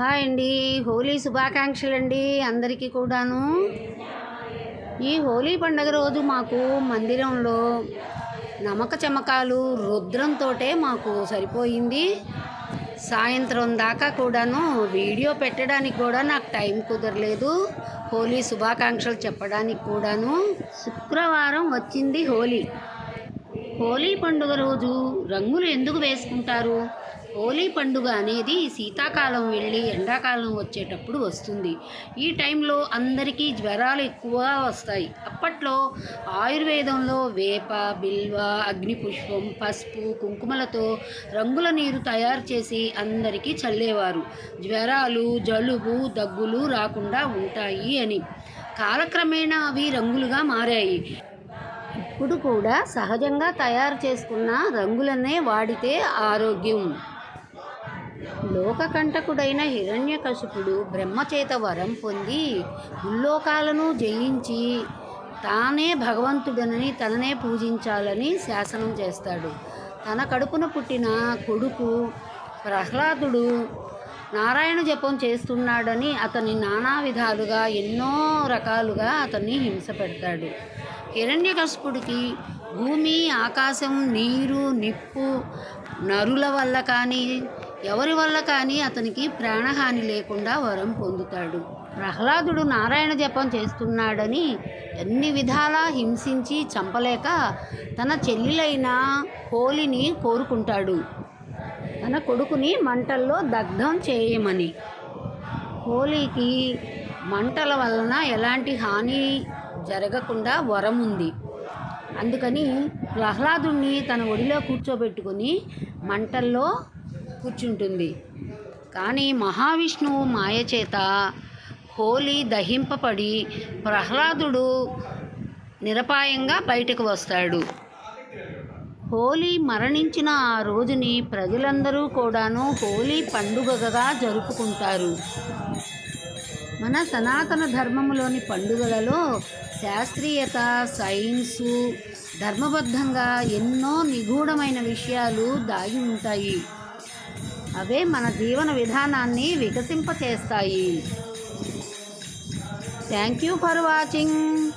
Hi అండి. హోలీ శుభాకాంక్షలు అండి అందరికీ కూడాను. ఈ హోలీ పండుగ రోజు మాకు మందిరంలో నమక చమకాలు రుద్రంతో మాకు సరిపోయింది. సాయంత్రం దాకా కూడాను వీడియో పెట్టడానికి కూడా నాకు టైం కుదరలేదు. హోలీ శుభాకాంక్షలు చెప్పడానికి కూడాను. శుక్రవారం వచ్చింది హోలీ. హోలీ పండుగ రోజు రంగులు ఎందుకు వేసుకుంటారు? హోలీ పండుగ అనేది శీతాకాలం వెళ్ళి ఎండాకాలం వచ్చేటప్పుడు వస్తుంది. ఈ టైంలో అందరికీ జ్వరాలు ఎక్కువ వస్తాయి. అప్పట్లో ఆయుర్వేదంలో వేప బిల్వ అగ్నిపుష్పం పసుపు కుంకుమలతో రంగుల నీరు తయారు చేసి అందరికీ చల్లేవారు. జ్వరాలు జలుబు దగ్గులు రాకుండా ఉంటాయి అని. కాలక్రమేణా అవి రంగులుగా మారాయి. ఇప్పుడు కూడా సహజంగా తయారు చేసుకున్న రంగులనే వాడితే ఆరోగ్యం. లోకకంటకుడైన హిరణ్యకశిపుడు బ్రహ్మచేత వరం పొంది ముల్లోకాలను జయించి తానే భగవంతుడనని తననే పూజించాలని శాసనం చేస్తాడు. తన కడుపున పుట్టిన కొడుకు ప్రహ్లాదుడు నారాయణ జపం చేస్తున్నాడని అతన్ని నానా విధాలుగా ఎన్నో రకాలుగా అతన్ని హింస పెడతాడు. హిరణ్యకశిపుడికి భూమి ఆకాశం నీరు నిప్పు నరుల వల్ల కానీ ఎవరి వల్ల కానీ అతనికి ప్రాణహాని లేకుండా వరం పొందుతాడు. ప్రహ్లాదుడు నారాయణ జపం చేస్తున్నాడని ఎన్ని విధాలా హింసించి చంపలేక తన చెల్లిలైన హోలిని కోరుకుంటాడు. తన కొడుకుని మంటల్లో దగ్ధం చేయమని. హోలీకి మంటల వలన ఎలాంటి హాని జరగకుండా వరం ఉంది. అందుకని ప్రహ్లాదుణ్ణి తన ఒడిలో కూర్చోబెట్టుకొని మంటల్లో కూర్చుంటుంది. కానీ మహావిష్ణువు మాయచేత హోలీ దహింపబడి ప్రహ్లాదుడు నిరపాయంగా బయటకు వస్తాడు. హోలీ మరణించిన ఆ రోజుని ప్రజలందరూ కూడాను హోలీ పండుగగా జరుపుకుంటారు. మన సనాతన ధర్మములోని పండుగలలో శాస్త్రీయత సైన్సు ధర్మబద్ధంగా ఎన్నో నిగూఢమైన విషయాలు దాగి ఉంటాయి. అవే మన జీవన విధానాన్ని వికసింపచేస్తాయి. Thank you for watching